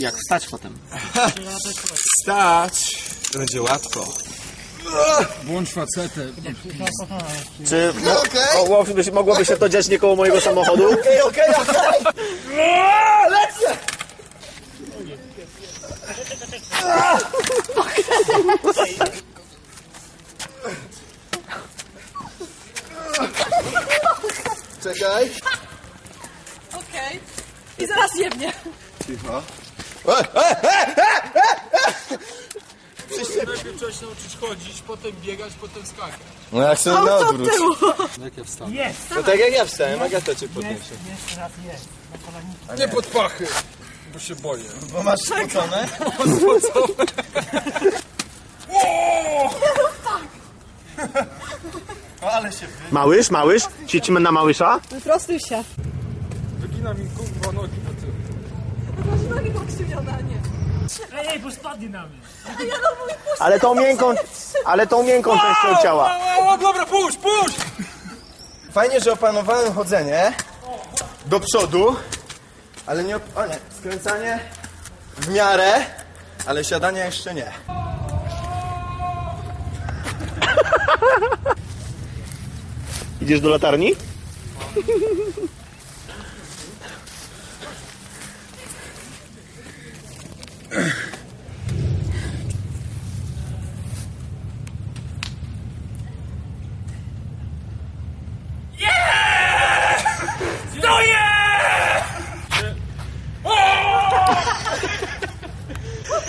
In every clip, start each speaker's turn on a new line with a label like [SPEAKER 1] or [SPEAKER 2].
[SPEAKER 1] Jak wstać potem?
[SPEAKER 2] Stać! Będzie łatwo.
[SPEAKER 3] Włącz facetę.
[SPEAKER 1] Czy mo- mogłoby, się- mogłoby się to dziać nie koło mojego samochodu?
[SPEAKER 2] Okej, okej, okej! Lecę! Czekaj.
[SPEAKER 4] Okej. I zaraz jebnie.
[SPEAKER 2] Cicho. E,
[SPEAKER 3] Najpierw trzeba się nauczyć chodzić, potem biegać, potem skakać.
[SPEAKER 2] No jak sobie na odwrót.
[SPEAKER 3] Jak ja wstanę?
[SPEAKER 2] No tak jak ja wstałem, Agata cię podniesie.
[SPEAKER 3] Nie pod pachy, bo się boję.
[SPEAKER 2] Bo masz spocone? O, ale się wy...
[SPEAKER 1] Małysz, małysz? Ćwiczymy na małysza?
[SPEAKER 4] Wyprostuj się.
[SPEAKER 3] Wygina mi kurwa nogi na tył.
[SPEAKER 4] Masz nogi pokrzywione, a nie.
[SPEAKER 5] Ej, ej, bo spadnie na mnie.
[SPEAKER 4] A ja no mój.
[SPEAKER 1] Ale tą miękką, ale tą miękką częścią ciała.
[SPEAKER 3] O, o, dobra, puść, puść!
[SPEAKER 2] Fajnie, że opanowałem chodzenie do przodu, ale nie... op- O nie, skręcanie w miarę, ale siadanie jeszcze nie.
[SPEAKER 1] Idziesz do latarni?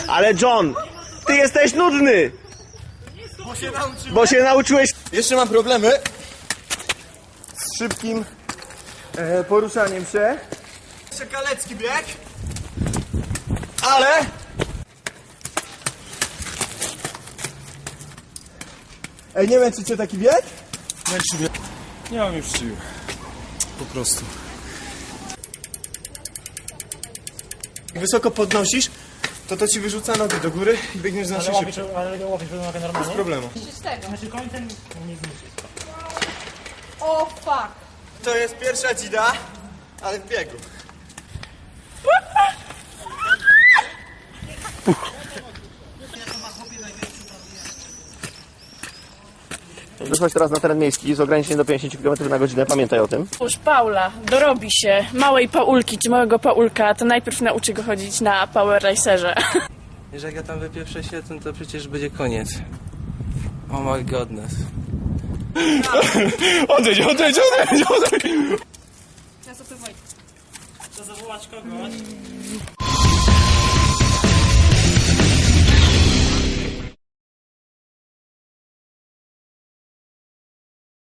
[SPEAKER 1] Ale John, ty jesteś nudny! Bo się nauczyłeś
[SPEAKER 2] Jeszcze mam problemy z szybkim e, poruszaniem się. Jeszcze kalecki bieg. Ale... Ej, nie męczycie taki bieg?
[SPEAKER 3] Męczy mnie. Nie mam już sił. Po prostu.
[SPEAKER 2] Wysoko podnosisz, to to ci wyrzuca nogi do góry i biegniesz znacznie
[SPEAKER 5] Łapiesz,
[SPEAKER 2] szybciej.
[SPEAKER 5] ale łapiesz nogę normalnie.
[SPEAKER 2] Problemu.
[SPEAKER 4] Z tego.
[SPEAKER 5] Znaczy końcem nie zniszczysz.
[SPEAKER 4] O fuck.
[SPEAKER 2] To jest pierwsza dzida, ale w biegu.
[SPEAKER 1] Wychodź teraz na teren miejski z ograniczeniem do 50 km na godzinę, pamiętaj o tym.
[SPEAKER 6] Już Paula dorobi się małej Paulki czy małego Paulka, to najpierw nauczy go chodzić na Power Racerze.
[SPEAKER 7] Jak ja tam wypieprzę się, to, przecież będzie koniec. Oh my godness.
[SPEAKER 3] Odejdź, odejdź, odejdź, odejdź!
[SPEAKER 4] Ja sobie Wojtek.
[SPEAKER 5] Trzeba zawołać kogoś.